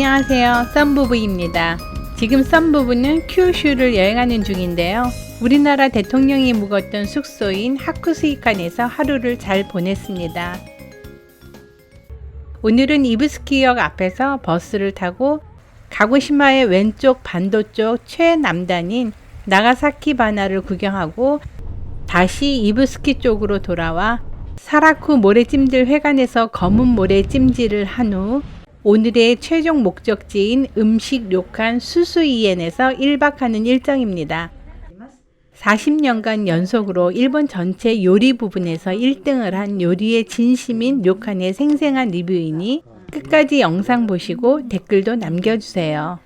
안녕하세요. 썬부부입니다. 지금 썬부부는 큐슈를 여행하는 중인데요. 우리나라 대통령이 묵었던 숙소인 하쿠스이칸에서 하루를 잘 보냈습니다. 오늘은 이브스키역 앞에서 버스를 타고 가고시마의 왼쪽 반도 쪽 최남단인 나가사키 바나를 구경하고 다시 이브스키 쪽으로 돌아와 사라쿠 모래찜질 회관에서 검은 모래 찜질을 한 후 오늘의 최종 목적지인 음식 료칸 수수이엔에서 1박하는 일정입니다. 40년간 연속으로 일본 전체 요리 부분에서 1등을 한 요리의 진심인 료칸의 생생한 리뷰이니 끝까지 영상 보시고 댓글도 남겨주세요.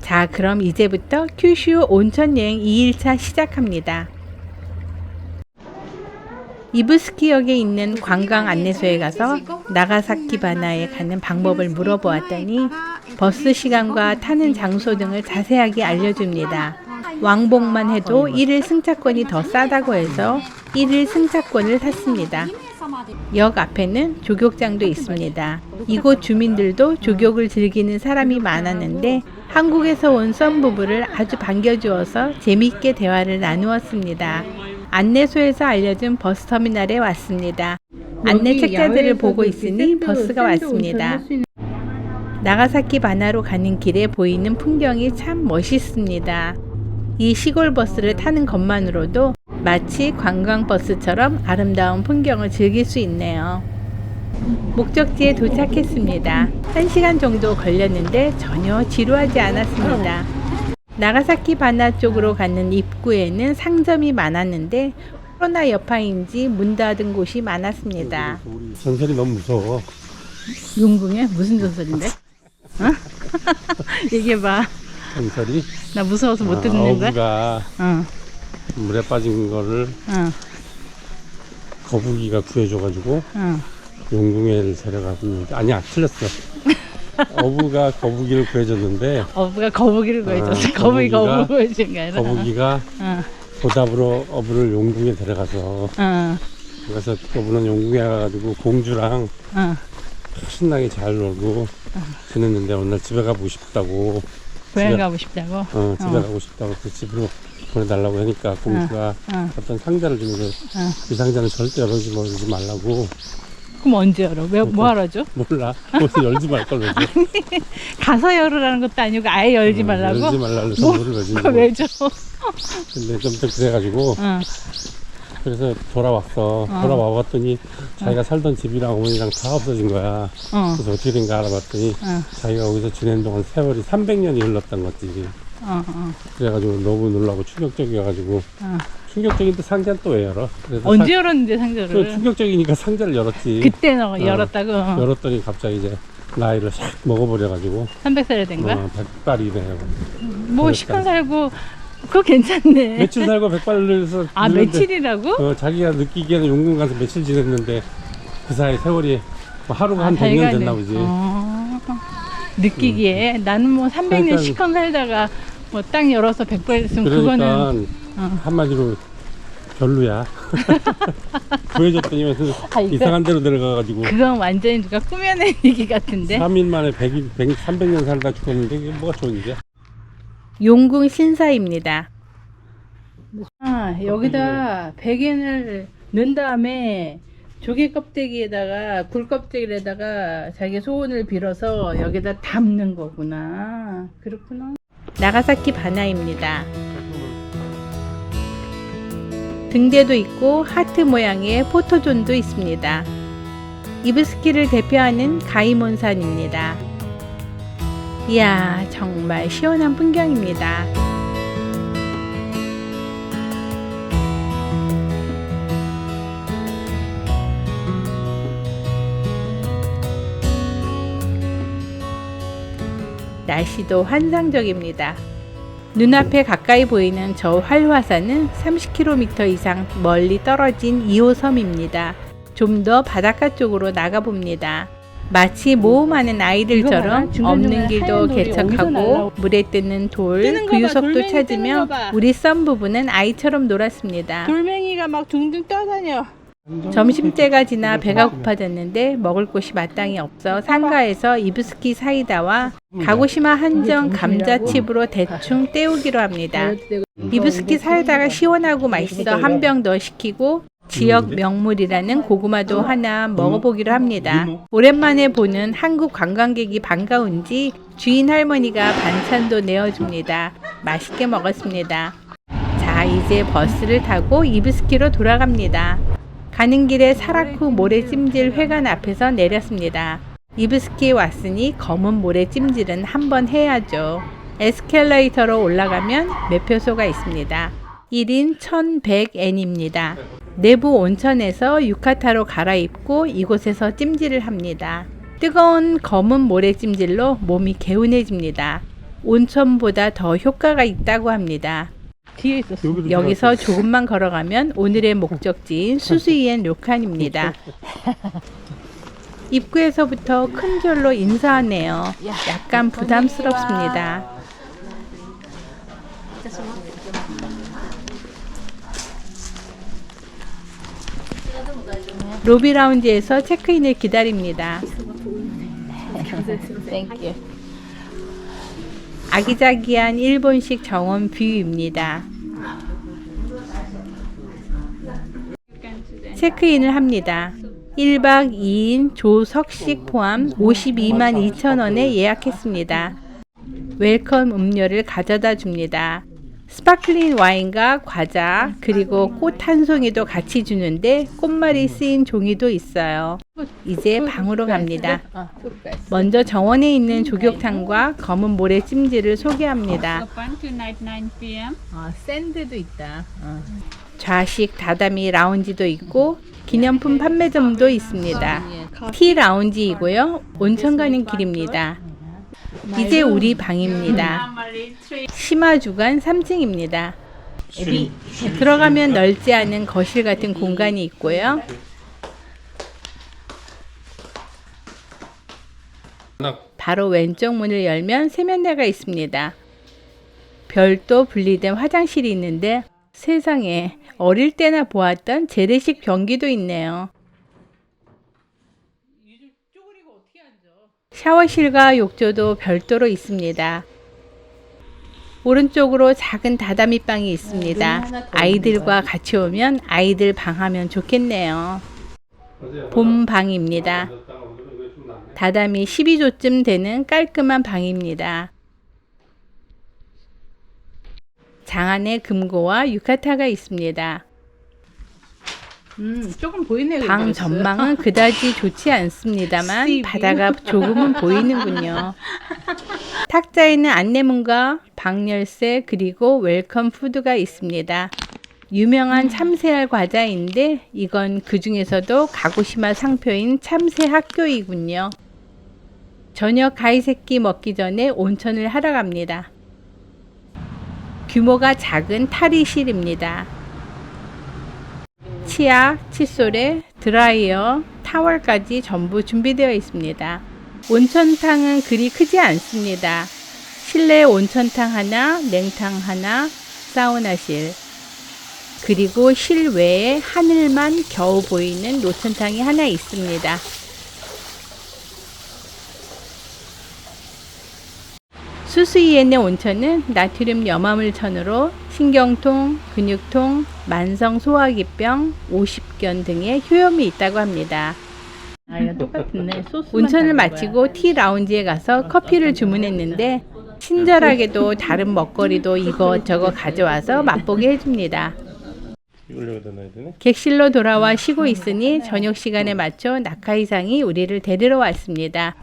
자, 그럼 이제부터 큐슈 온천 여행 2일차 시작합니다. 이브스키역에 있는 관광 안내소에 가서 나가사키 바나에 가는 방법을 물어보았더니 버스 시간과 타는 장소 등을 자세하게 알려줍니다. 왕복만 해도 1일 승차권이 더 싸다고 해서 1일 승차권을 탔습니다. 역 앞에는 조격장도 있습니다. 이곳 주민들도 조격을 즐기는 사람이 많았는데 한국에서 온썬 부부를 아주 반겨주어서 재미있게 대화를 나누었습니다. 안내소에서 알려준 버스터미널에 왔습니다. 안내 책자들을 보고 있으니 버스가 왔습니다. 나가사키 바나로 가는 길에 보이는 풍경이 참 멋있습니다. 이 시골 버스를 타는 것만으로도 마치 관광버스처럼 아름다운 풍경을 즐길 수 있네요. 목적지에 도착했습니다. 1시간 정도 걸렸는데 전혀 지루하지 않았습니다. 나가사키 바나 쪽으로 가는 입구에는 상점이 많았는데 코로나 여파인지 문 닫은 곳이 많았습니다. 전설이 너무 무서워. 용궁에 무슨 전설인데? 어? 얘기해봐. 전설이 나 무서워서 못 아, 듣는 거야? 어부가 어, 물에 빠진 거를 어, 거북이가 구해줘가지고 어. 용궁에 데려가고 아니야 틀렸어. 어부가 거북이를 구해줬는데 어부가 거북이를 구해줬어. 아, 거북이 거북이가- 거북이 구해준 게 아니라. 거북이가 어, 보답으로 어부를 용궁에 데려가서 어, 그래서 어부는 용궁에 가가지고 공주랑 어. 신나게 잘 놀고 지냈는데 어느 날 집에 가고 싶다고 고향 집에- 가고 싶다고. 어, 집에 어. 가고 싶다고 그 집으로 보내달라고 하니까 공주가 어. 어떤 상자를 주면서 어. 이 상자는 절대 열어지 말지 말라고 그럼 언제 열어? 왜, 뭐 하러 줘? 몰라 그것을 열지 말걸 그러지 가서 열으라는 것도 아니고 아예 열지 말라고? 열지 말라고 뭐? 선물을 열지 그거 왜 줘? 근데 좀더 그래가지고 어, 그래서 돌아왔어 어. 돌아와 봤더니 자기가 살던 집이랑 어머니랑 다 없어진 거야 어, 그래서 어떻게 된가 알아봤더니 어, 자기가 거기서 지낸 동안 세월이 300년이 흘렀던 거지 어, 어, 그래가지고 너무 놀라고 충격적이어가지고 어. 충격적인데 상자는 또 왜 열어? 그래서 언제 상- 열었는데 그 상자를? 충격적이니까 상자를 열었지 그때 너 열었다고? 어. 열었더니 갑자기 이제 나이를 싹 먹어버려가지고 300살이 된 거야? 어, 백발이 돼요. 뭐 그랬다. 시간 살고 그거 괜찮네. 며칠 살고 백발을 해서 아 며칠이라고? 어, 자기가 느끼기에는 용궁 가서 며칠 지냈는데 그 사이 세월이 뭐 하루가 한 아, 잘 100년 가네. 됐나 보지. 어, 느끼기에 나는 뭐 300년 그러니까- 시컨 살다가 뭐 땅 열어서 100발 했으면 그거는 그러니까 어. 한마디로 별로야. 구해줬더니 왜 아, 이상한 데로 내려가가지고 그건 완전히 누가 꾸며낸 얘기 같은데 3일 만에 100일, 100, 300년 살다 죽었는데 이게 뭐가 좋은 일이야? 용궁 신사입니다. 아 여기다 백엔을 넣은 다음에 조개 껍데기에다가 굴 껍데기에다가 자기 소원을 빌어서 여기다 담는 거구나. 그렇구나. 나가사키 바나입니다. 등대도 있고 하트 모양의 포토존도 있습니다. 이브스키를 대표하는 가이몬산입니다. 이야, 정말 시원한 풍경입니다. 날씨도 환상적입니다. 눈앞에 가까이 보이는 저 활화산은 30km 이상 멀리 떨어진 2호 섬입니다. 좀 더 바닷가 쪽으로 나가봅니다. 마치 모험하는 아이들처럼. 없는 길도 개척하고 물에 뜨는 돌, 구유석도 찾으며. 우리 썸 부부는 아이처럼 놀았습니다. 돌멩이가 막 둥둥 떠다녀. 점심때가 지나 배가 고파졌는데 먹을 곳이 마땅히 없어 상가에서 이브스키 사이다와 가고시마 한정 감자칩으로 대충 때우기로 합니다. 이브스키 사이다가 시원하고 맛있어 한 병 더 시키고 지역 명물이라는 고구마도 하나 먹어보기로 합니다. 오랜만에 보는 한국 관광객이 반가운지 주인 할머니가 반찬도 내어줍니다. 맛있게 먹었습니다. 자, 이제 버스를 타고 이브스키로 돌아갑니다. 가는 길에 사라쿠 모래찜질 회관 앞에서 내렸습니다. 이브스키에 왔으니 검은 모래찜질은 한번 해야죠. 에스컬레이터로 올라가면 매표소가 있습니다. 1인 1100엔입니다. 내부 온천에서 유카타로 갈아입고 이곳에서 찜질을 합니다. 뜨거운 검은 모래찜질로 몸이 개운해집니다. 온천보다 더 효과가 있다고 합니다. 뒤에 있었어. 여기도 여기서 조금만 걸어가면 오늘의 목적지인 수수이엔 료칸입니다. 입구에서부터 큰 절로 인사하네요. 약간 부담스럽습니다. 로비 라운지에서 체크인을 기다립니다. Thank you. 아기자기한 일본식 정원 뷰입니다. 체크인을 합니다. 1박 2인 조석식 포함 52만 2천 원에 예약했습니다. 웰컴 음료를 가져다 줍니다. 스파클링 와인과 과자 그리고 꽃 한 송이도 같이 주는데 꽃말이 쓰인 종이도 있어요. 이제 방으로 갑니다. 아, 먼저 정원에 있는 조격탕과 검은 모래 찜질을 소개합니다. Open tonight 9 p.m. 아, 샌드도 있다. 어. 좌식 다다미 라운지도 있고 기념품 판매점도 있습니다. 티 라운지이고요. 온천 가는 길입니다. 이제 우리 방입니다. Normally 3 심화 주간 3층입니다. 들어가면 넓지 않은 거실 같은 공간이 있고요. 바로 왼쪽 문을 열면 세면대가 있습니다. 별도 분리된 화장실이 있는데 세상에 어릴 때나 보았던 재래식 변기도 있네요. 샤워실과 욕조도 별도로 있습니다. 오른쪽으로 작은 다다미 방이 있습니다. 아이들과 같이 오면 아이들 방하면 좋겠네요. 봄 방입니다. 다다미 12조쯤 되는 깔끔한 방입니다. 장 안에 금고와 유카타가 있습니다. 음, 조금 보이네. 방 전망은 그다지 좋지 않습니다만 바다가 조금은 보이는군요. 탁자에는 안내문과 방 열쇠 그리고 웰컴 푸드가 있습니다. 유명한 참새알 과자인데 이건 그 중에서도 가고시마 상표인 참새 학교이군요. 저녁 가이새끼 먹기 전에 온천을 하러 갑니다. 규모가 작은 탈의실입니다. 치약, 칫솔에 드라이어, 타월까지 전부 준비되어 있습니다. 온천탕은 그리 크지 않습니다. 실내 온천탕 하나, 냉탕 하나, 사우나실. 그리고 실외에 하늘만 겨우 보이는 노천탕이 하나 있습니다. 수수이엔의 온천은 나트륨 염화물천으로 신경통, 근육통, 만성 소화기병, 오십견 등의 효험이 있다고 합니다. 아, 이거 똑같네. 소스. 온천을 마치고 티 라운지에 가서 커피를 주문했는데 친절하게도 다른 먹거리도 이것저것 가져와서 맛보게 해줍니다. 이걸 여기다 놔야 되네. 객실로 돌아와 쉬고 있으니 저녁 시간에 맞춰 나카이상이 우리를 데리러 왔습니다.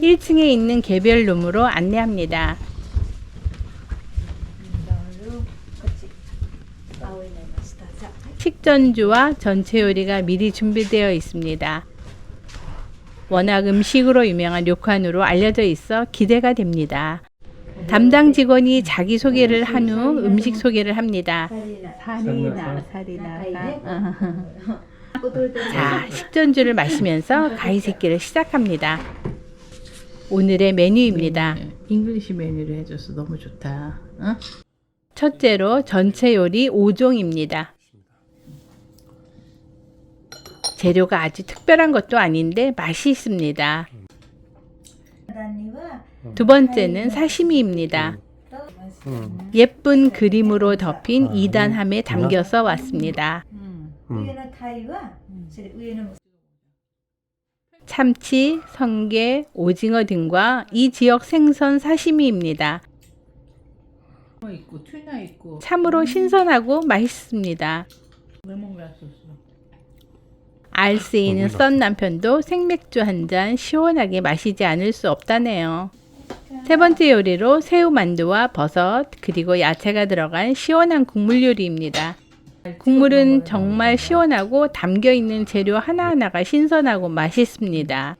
1층에 있는 개별 룸으로 안내합니다. 식전주와 전체 요리가 미리 준비되어 있습니다. 워낙 음식으로 유명한 료칸으로 알려져 있어 기대가 됩니다. 담당 직원이 자기 소개를 한 후 음식 소개를 합니다. 살이나, 살이나. 자, 식전주를 마시면서 가이 새끼를 시작합니다. 오늘의 메뉴입니다. 잉글리시 메뉴를 해줘서 너무 좋다. 어? 첫째로 전체 요리 5종입니다. 재료가 아주 특별한 것도 아닌데 맛이 있습니다. 두 번째는 사시미입니다. 음. 예쁜 그림으로 덮인 2단 함에 담겨서 왔습니다. 참치, 성게, 오징어 등과 이 지역 생선 사시미입니다. 뭐 있고 튜나 있고 참으로 신선하고 맛있습니다. 레몬그라스 소스. 알쓰이는 썬 남편도 생맥주 한 잔 시원하게 마시지 않을 수 없다네요. 세 번째 요리로 새우 만두와 버섯 그리고 야채가 들어간 시원한 국물 요리입니다. 국물은 정말 시원하고 담겨 있는 재료 하나하나가 신선하고 맛있습니다.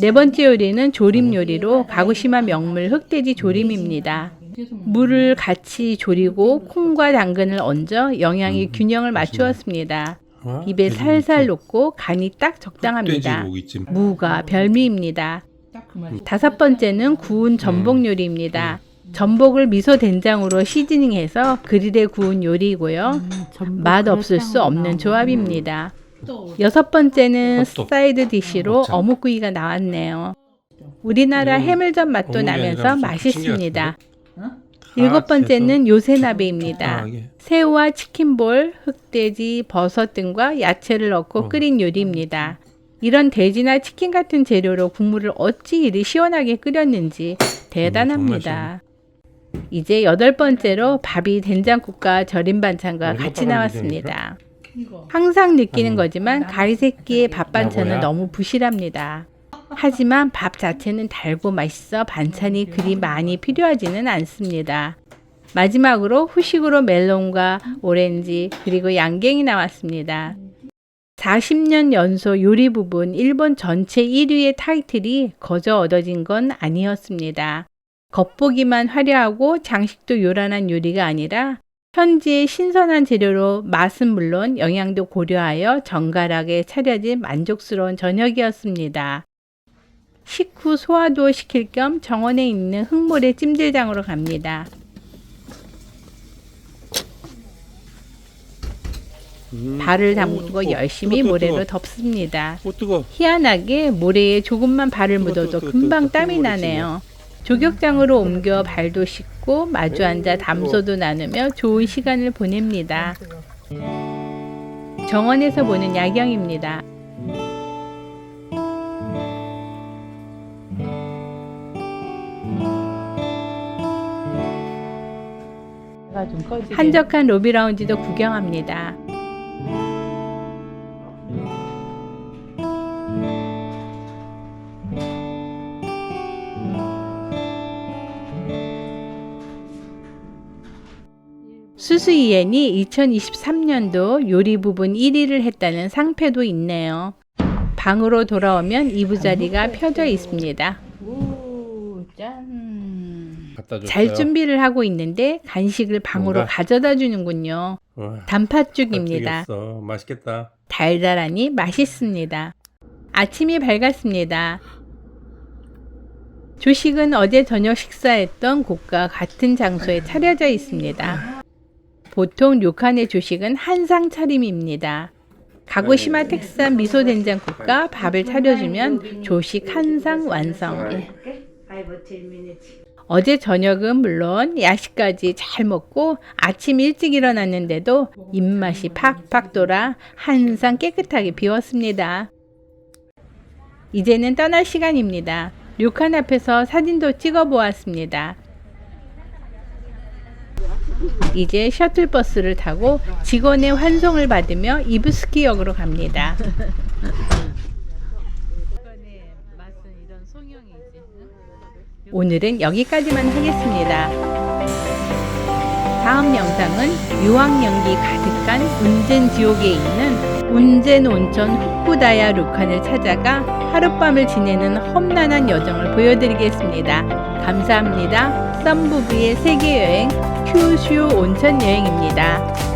네 번째 요리는 조림 요리로 가구시마 명물 흑돼지 조림입니다. 물을 같이 졸이고 콩과 당근을 얹어 영양의 균형을 맞추었습니다. 와, 입에 살살. 녹고 간이 딱 적당합니다. 무가 별미입니다. 다섯 번째는 구운 전복 요리입니다. 전복을 미소 된장으로 시즈닝해서 그릴에 구운 요리이고요. 맛 없을 수 없는 조합입니다. 또 여섯 번째는 헛떡. 사이드 디시로 헛떡. 어묵구이가 나왔네요. 우리나라 음, 해물전 맛도 나면서 맛있습니다. 어? 일곱 번째는 다 요새나베입니다. 아, 이게. 새우와 치킨볼, 흑돼지, 버섯 등과 야채를 넣고 어. 끓인 요리입니다. 이런 돼지나 치킨 같은 재료로 국물을 어찌 이리 시원하게 끓였는지 대단합니다. 이제 여덟 번째로 밥이 된장국과 절임 반찬과 같이 나왔습니다. 항상 느끼는 음. 거지만 가리새끼의 밥 반찬은? 너무 부실합니다. 하지만 밥 자체는 달고 맛있어 반찬이 그리 많이 필요하지는 않습니다. 마지막으로 후식으로 멜론과 오렌지 그리고 양갱이 나왔습니다. 40년 연소 요리 부분 일본 전체 1위의 타이틀이 거저 얻어진 건 아니었습니다. 겉보기만 화려하고 장식도 요란한 요리가 아니라 현지의 신선한 재료로 맛은 물론 영양도 고려하여 정갈하게 차려진 만족스러운 저녁이었습니다. 식후 소화도 시킬 겸 정원에 있는 흙모래 찜질장으로 갑니다. 음. 발을 오, 담그고. 열심히 모래로. 덮습니다. 오 뜨거. 희한하게 모래에 조금만 발을 뜨거, 묻어도 뜨거, 금방 뜨거, 땀이 뜨거, 나네요. 조격장으로 옮겨 발도 씻고 마주 앉아 담소도 나누며 좋은 시간을 보냅니다. 정원에서 보는 야경입니다. 한적한 로비 라운지도 구경합니다. 수수이엔이 2023년도 요리 부분 1위를 했다는 상패도 있네요. 방으로 돌아오면 이부자리가 펴져 있습니다. 오, 짠. 잘 준비를 하고 있는데 간식을 방으로 뭔가? 가져다 주는군요. 와, 단팥죽입니다. 맛있겠다. 달달하니 맛있습니다. 아침이 밝았습니다. 조식은 어제 저녁 식사했던 곳과 같은 장소에 차려져 있습니다. 보통 료칸의 조식은 한상 차림입니다. 가고시마 특산 미소 된장국과 밥을 차려주면 조식 한상 완성. 어제 저녁은 물론 야식까지 잘 먹고 아침 일찍 일어났는데도 입맛이 팍팍 돌아 한상 깨끗하게 비웠습니다. 이제는 떠날 시간입니다. 료칸 앞에서 사진도 찍어 보았습니다. 이제 셔틀버스를 타고 직원의 환송을 받으며 이브스키역으로 갑니다. 오늘은 여기까지만 하겠습니다. 다음 영상은 유황 연기 가득한 운젠 지옥에 있는 운젠 온천 후쿠다야 루칸을 찾아가 하룻밤을 지내는 험난한 여정을 보여드리겠습니다. 감사합니다. 썸부부의 세계여행 큐슈 온천 여행입니다.